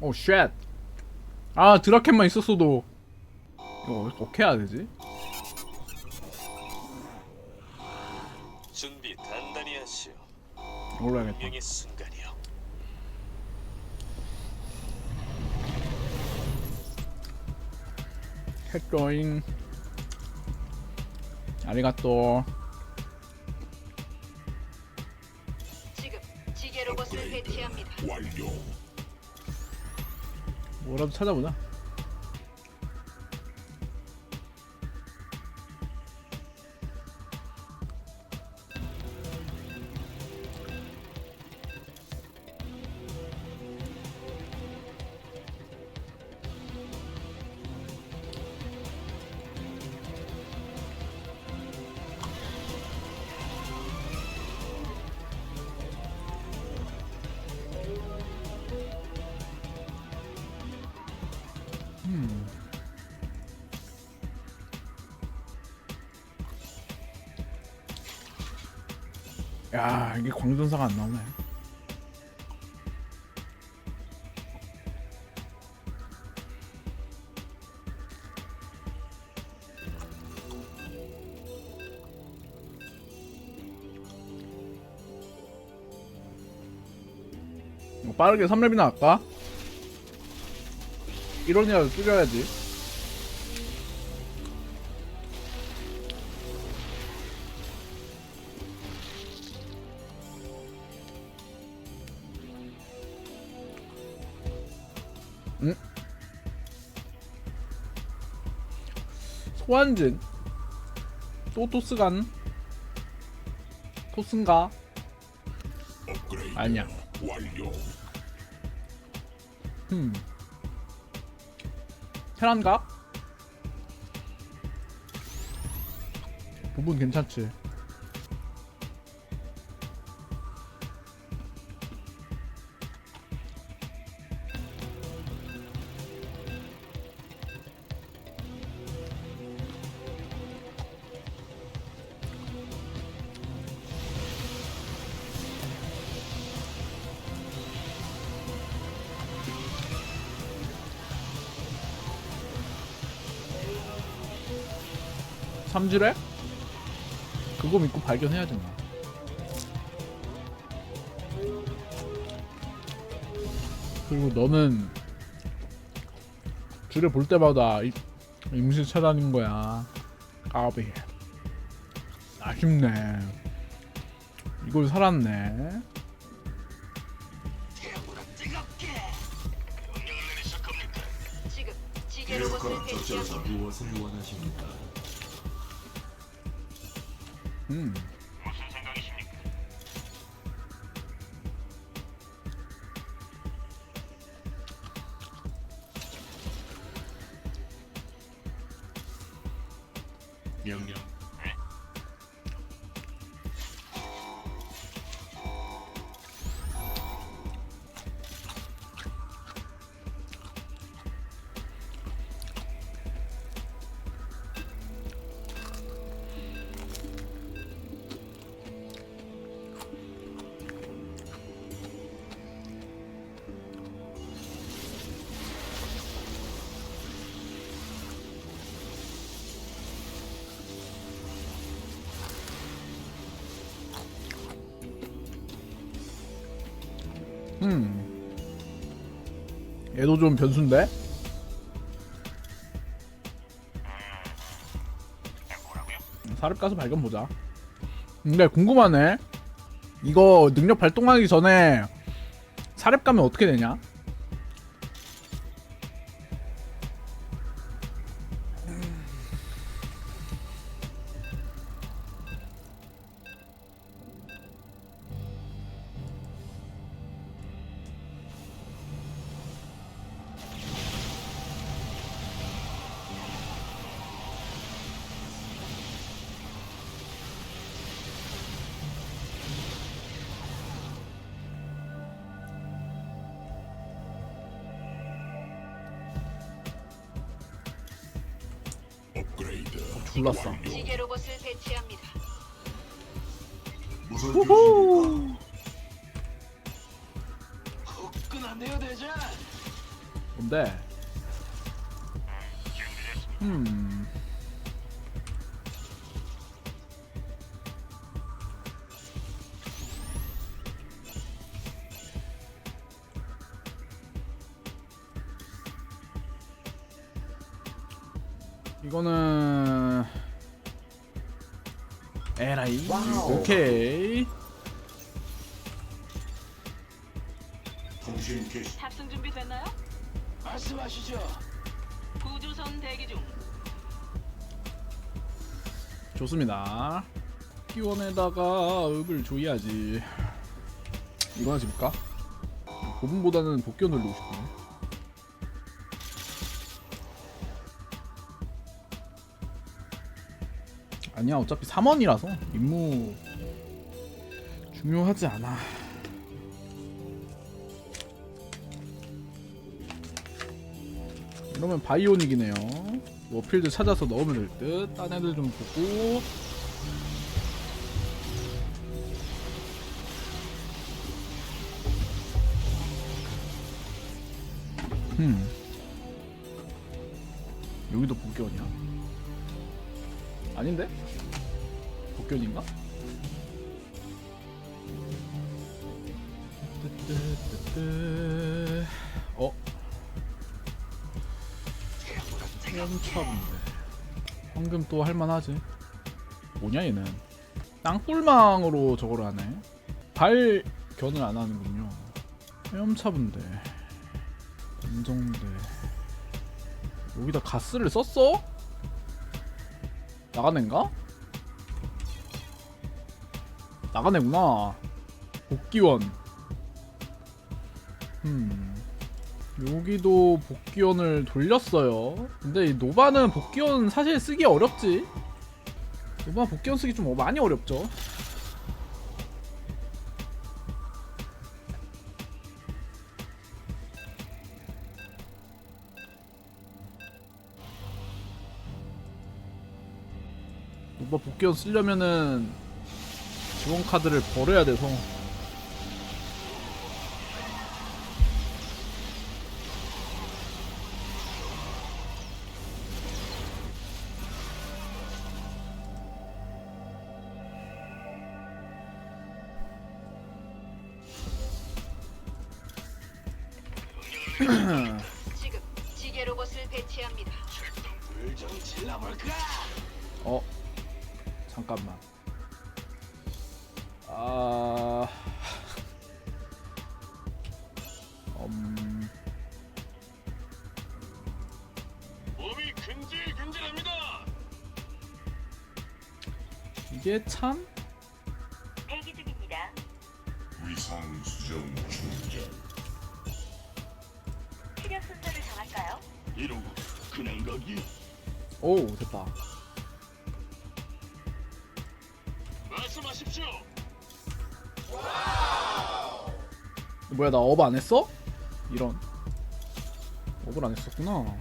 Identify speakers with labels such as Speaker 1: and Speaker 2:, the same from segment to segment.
Speaker 1: 오 쉣. 아 드라켄만 있었어도 이거 어떻게 해야 되지?
Speaker 2: 준비 단단히 하시오.
Speaker 1: 몰라야겠다.
Speaker 2: 운명의 순간이요.
Speaker 1: 핵조인. 아리가또.
Speaker 3: 지금 지게 로봇을 배치합니다.
Speaker 1: 뭐라도 찾아보자. 야 이게 광전사가 안 나오네. 이거 빠르게 3렙이나 할까? 1원이라도 줄여야지. 소환진. 또 토스간. 토스인가? 아니야. 음 테란가? 부분 괜찮지 삼지래? 그거 믿고 발견해야 된다. 그리고 너는 줄에 볼 때마다 이- 임실 차단인 거야. 까비. 아쉽네. 이걸 살았네.
Speaker 3: 지금 지게 로봇을 배치합니다.
Speaker 4: 무엇을 원하십니까?
Speaker 1: 음. 음. 얘도 좀 변수인데? 사렙 가서 발견 보자. 근데 궁금하네. 이거 능력 발동하기 전에 사렙 가면 어떻게 되냐? 졸랐어.
Speaker 3: 지게 로봇을 배치합니다.
Speaker 4: 무슨
Speaker 1: 후후.
Speaker 2: 후끈한데요 대장.
Speaker 1: 뭔데? 음.
Speaker 5: 통신 개시
Speaker 6: 탑승 준비 됐나요?
Speaker 2: 말씀하시죠.
Speaker 6: 구조선 대기 중.
Speaker 1: 좋습니다. 기원에다가 읍을 조이야지. 이거나 집을까? 고분보다는 복귀 누르고 싶네. 아니야 어차피 3원이라서 임무 중요하지 않아. 이러면 바이오닉이네요. 워필드 찾아서 넣으면 될 듯. 딴 애들 좀 보고. 음. 여기도 복견이야? 아닌데? 복견인가? 뜨뜨뜨뜨. 어? 헤엄차인데 황금 또 할만하지. 뭐냐 얘는? 땅굴망으로 저걸 하네. 발견을 안 하는군요. 헤엄차분데. 인정대 여기다 가스를 썼어? 나가낸가? 나가내구나. 복귀원. 음 여기도 복귀원을 돌렸어요. 근데 이 노바는 복귀원 사실 쓰기 어렵지. 노바 복귀원 쓰기 좀 많이 어렵죠. 노바 복귀원 쓰려면은 지원 카드를 벌어야 돼서
Speaker 3: 지금 지게 로봇을 배치합니다.
Speaker 2: 불좀 질러볼까?
Speaker 1: 어 잠깐만 아 음...
Speaker 2: 몸이 근질근질합니다.
Speaker 1: 이게 참 오 됐다.
Speaker 2: 말씀하십시오.
Speaker 1: 뭐야 나 업 안 했어? 이런. 업을 안 했었구나.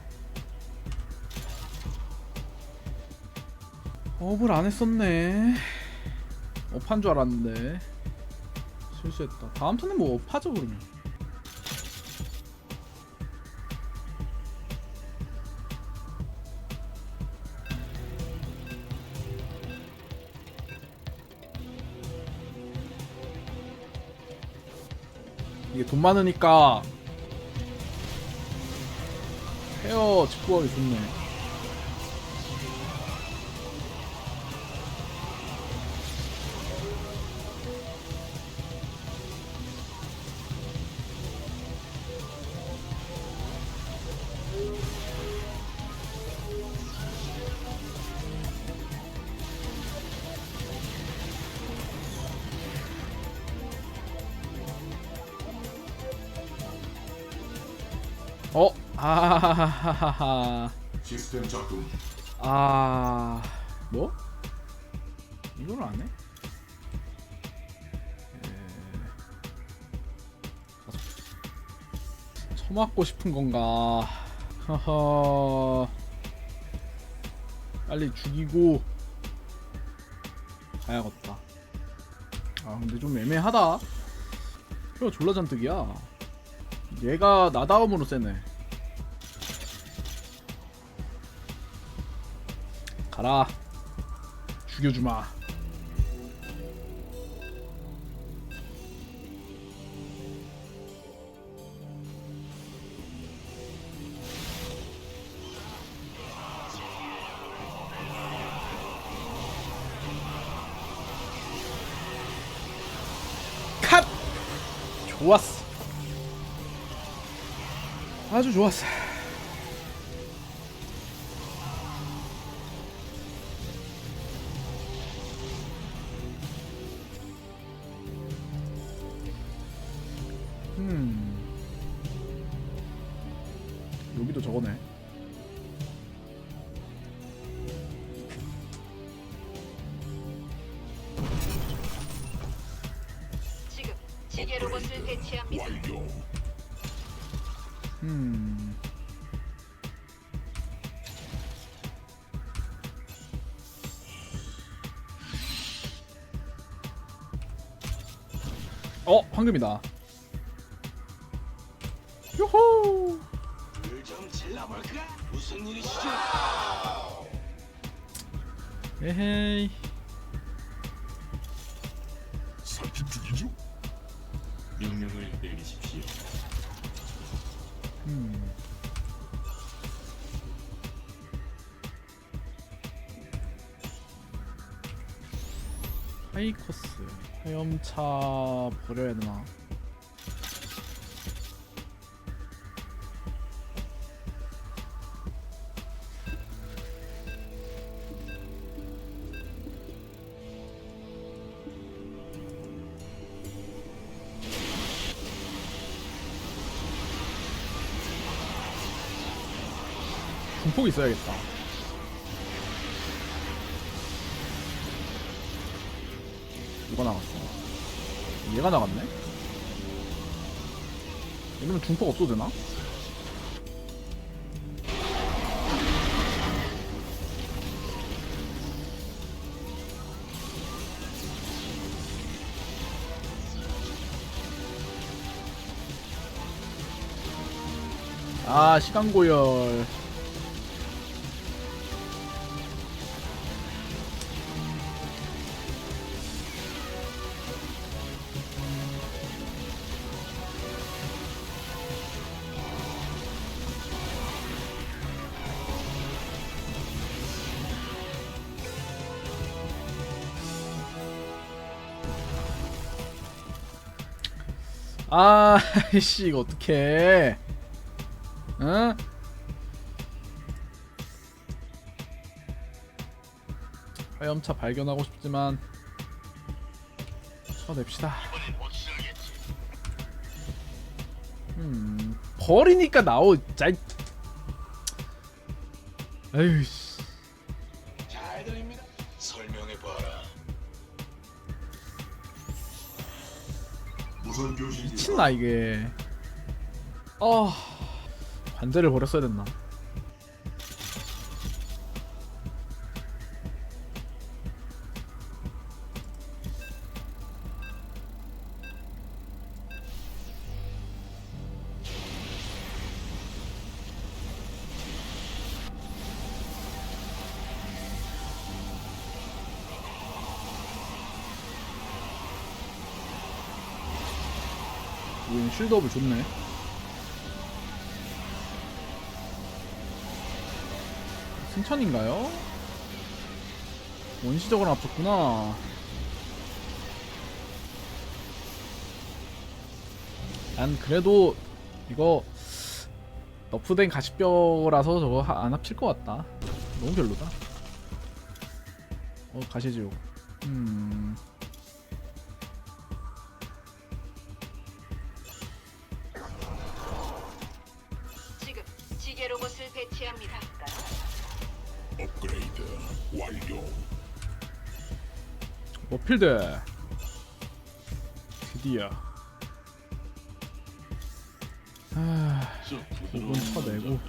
Speaker 1: 업을 안 했었네. 업한 줄 알았는데. 실수했다. 다음 턴에 뭐 업하죠 그러면 돈 많으니까 헤어 가기 좋네 아하하하하
Speaker 5: 시스템 작동
Speaker 1: 아... 뭐? 이걸 안 해? 에... 처맞고 싶은 건가? 허허... 빨리 죽이고 가야겠다. 아 근데 좀 애매하다. 표가 졸라 잔뜩이야. 얘가 나다움으로 세네. 가라. 죽여주마. 컷! 좋았어. 아주 좋았어
Speaker 3: 지게 로봇을 배치합니다.
Speaker 5: 완료.
Speaker 1: 음 어 황금이다 요호
Speaker 2: 질러볼까? 무슨 일이시죠?
Speaker 1: 에헤이 하이커스 화염차 버려야 되나? 중폭 있어야겠다. 얘가 나갔네? 이러면 중폭 없어도 되나? 아 시간 고열 아, 씨, 이거 어떡해. 응? 화염차 발견하고 싶지만 쳐냅시다. 음, 버리니까 나오, 짜. 에휴, 씨. 미친나 이게. 아, 관제를 버렸어야 됐나? 우린 쉴드업을 줬네. 승천인가요? 원시적으로 아팠구나. 난 그래도 이거 너프된 가시뼈라서 저거 하- 안 합칠 것 같다. 너무 별로다. 어 가시지요. 음. 필드. 드디어. 아, 5분 쳐내고.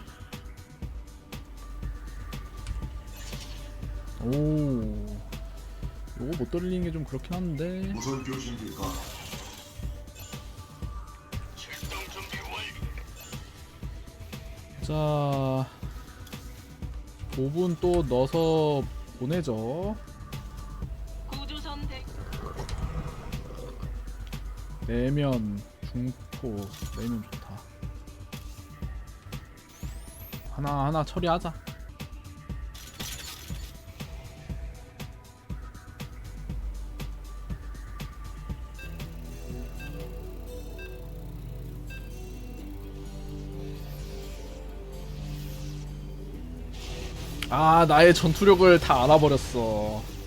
Speaker 1: 오. 요거 못 돌리는 게 좀 그렇긴 한데.
Speaker 2: 준비 완료.
Speaker 1: 자 5분 또 넣어서 보내죠 내면 중포 내면 좋다. 하나 하나 처리하자. 아 나의 전투력을 다 알아버렸어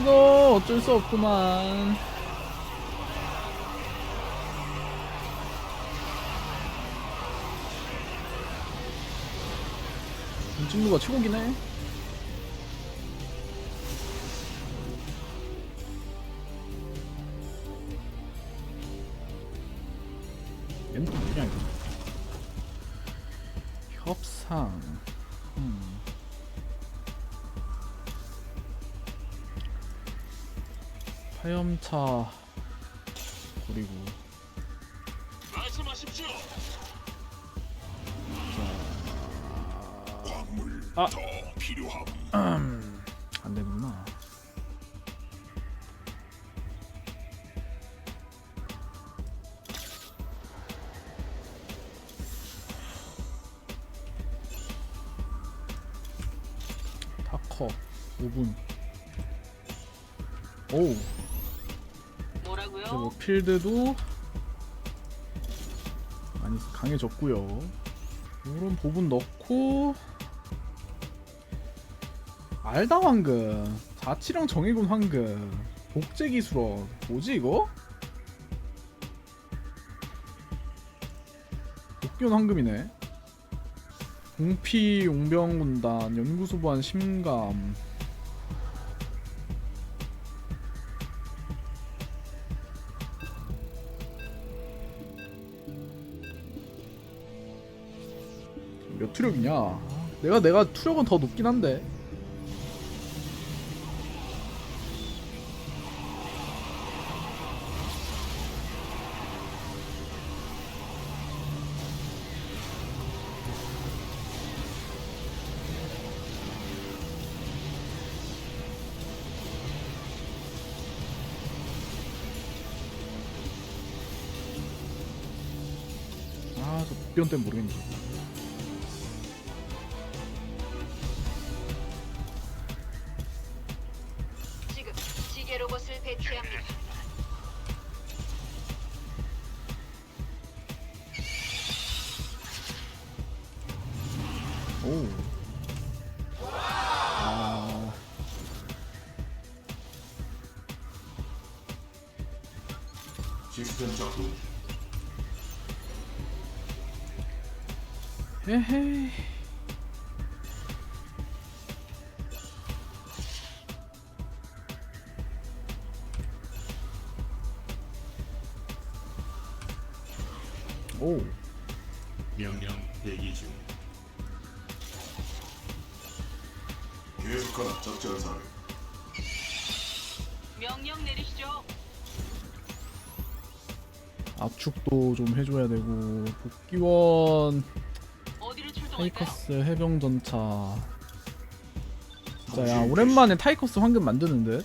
Speaker 1: 이거 어쩔 수 없구만. 김진무가 최고긴 해. 3차 그리고
Speaker 2: 말씀하십시오. 아.
Speaker 5: 광물
Speaker 1: 아.
Speaker 5: 더 필요함.
Speaker 1: 안 되는구나. 타커 5분. 오우. 필드도 많이 강해졌고요. 이런 부분 넣고 알다 황금, 자치령 정의군 황금, 복제 기술원 뭐지 이거? 복귀원 황금이네. 공피 용병군단 연구소부한 심감 투력이냐? 내가 내가 투력은 더 높긴 한데. 아, 저 복변 때문에 모르겠네. 오.
Speaker 4: 명령 대기 중.
Speaker 5: 계속하라 작전사를.
Speaker 6: 명령 내리시죠.
Speaker 1: 압축도 좀 해줘야 되고 복귀원? 타이커스 해병전차 진짜 야 오랜만에 타이커스 황금 만드는데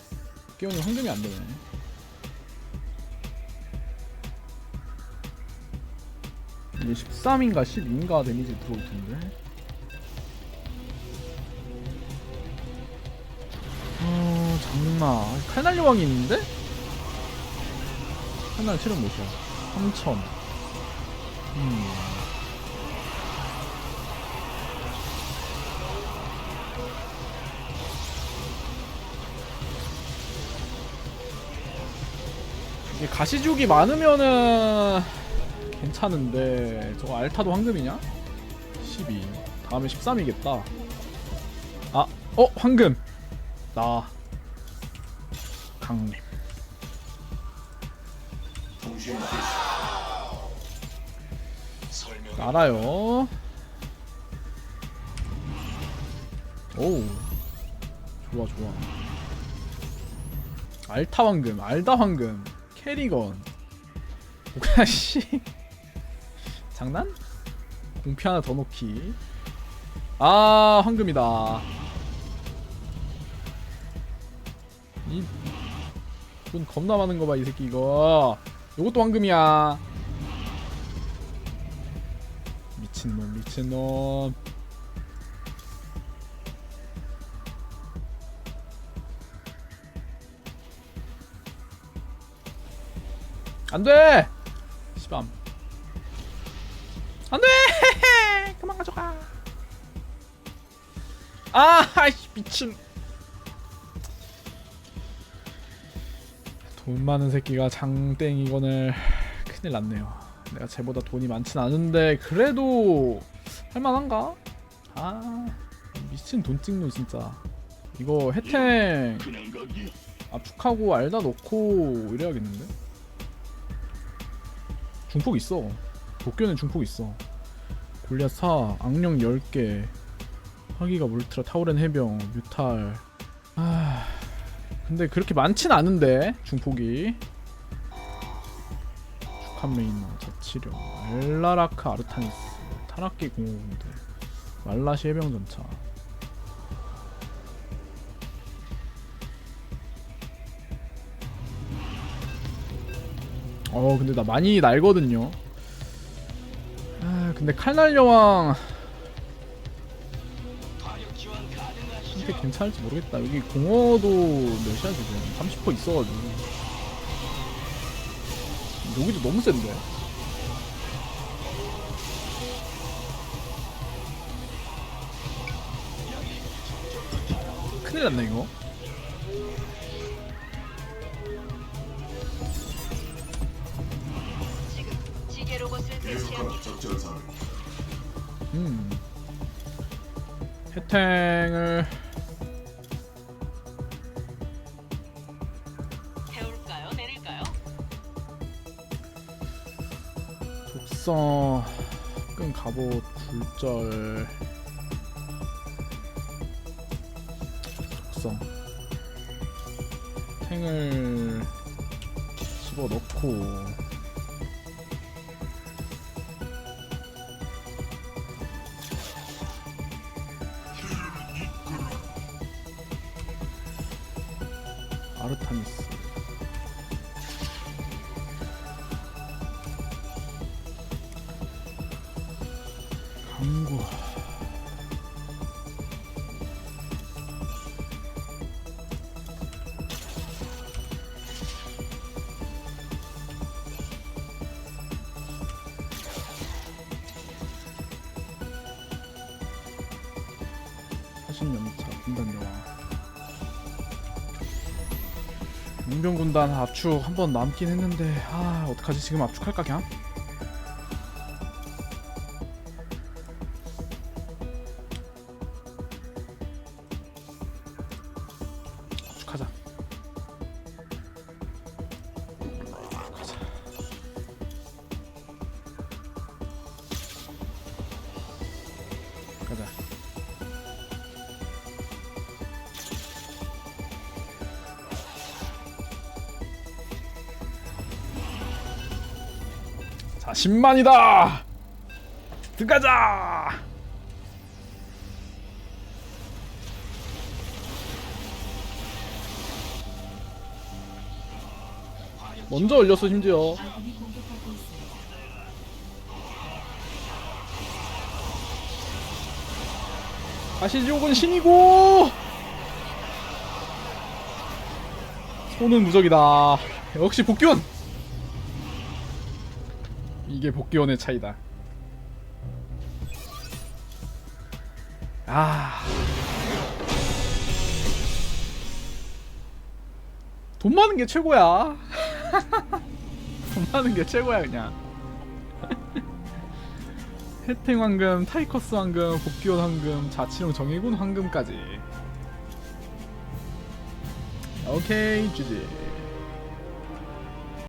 Speaker 1: 복귀원이 황금이 안 되네 이게 13인가 12인가 데미지 들어올 텐데 어 장마 칼날 여왕이 있는데? 칼날 체력 몇이야? 3000 음. 가시죽이 많으면은 괜찮은데 저거 알타도 황금이냐? 12 다음에 13이겠다 아! 어! 황금! 나 강림. 알아요 오 좋아 좋아 알타 황금 알다 황금 캐리건. 뭐야 씨. 장난? 공피 하나 더 넣기. 아 황금이다. 이돈 겁나 많은 거 봐 이 새끼 이거. 요것도 황금이야. 미친놈 미친놈 안돼! 시밤. 안돼! 그만 가져가. 아 아이씨 미친. 돈 많은 새끼가 장땡이건을 큰일 났네요. 내가 쟤보다 돈이 많진 않은데 그래도 할만한가? 아 미친 돈 찍노 진짜. 이거 혜택. 압축하고 알다 넣고 이래야겠는데? 중폭 있어. 도쿄는 중폭 있어. 골리앗 4 악령 10개 화기가 울트라 타오렌 해병 뮤탈. 아 근데 그렇게 많진 않은데 중폭이. 메이너 자치령. 알라라크 아르타니스 타락기 공호군대 말라시 해병 전차 어 근데 나 많이 날거든요. 아 근데 칼날 여왕? 선택 괜찮을지 모르겠다. 여기 공허도 몇이야 지금 30% 있어가지고. 여기도 너무 센데? 큰일 났네 이거 혜택을
Speaker 6: 태울까요? 내릴까요?
Speaker 1: 독성 끈 갑옷 굴절 독성 탱을 집어 넣고 용병 군단 압축 한 번 남긴 했는데 아 어떡하지 지금 압축할까 그냥? 10만이다! 들어가자! 먼저 올렸어 심지어. 가시지옥은 신이고! 손은 무적이다. 역시 복귀원 이게 복귀원의 차이다 아. 돈 많은 게 최고야. 돈 많은 게 최고야 그냥. 혜택 황금, 타이커스 황금, 복귀원 황금, 자치령 정의군 황금까지. 오케이, GG.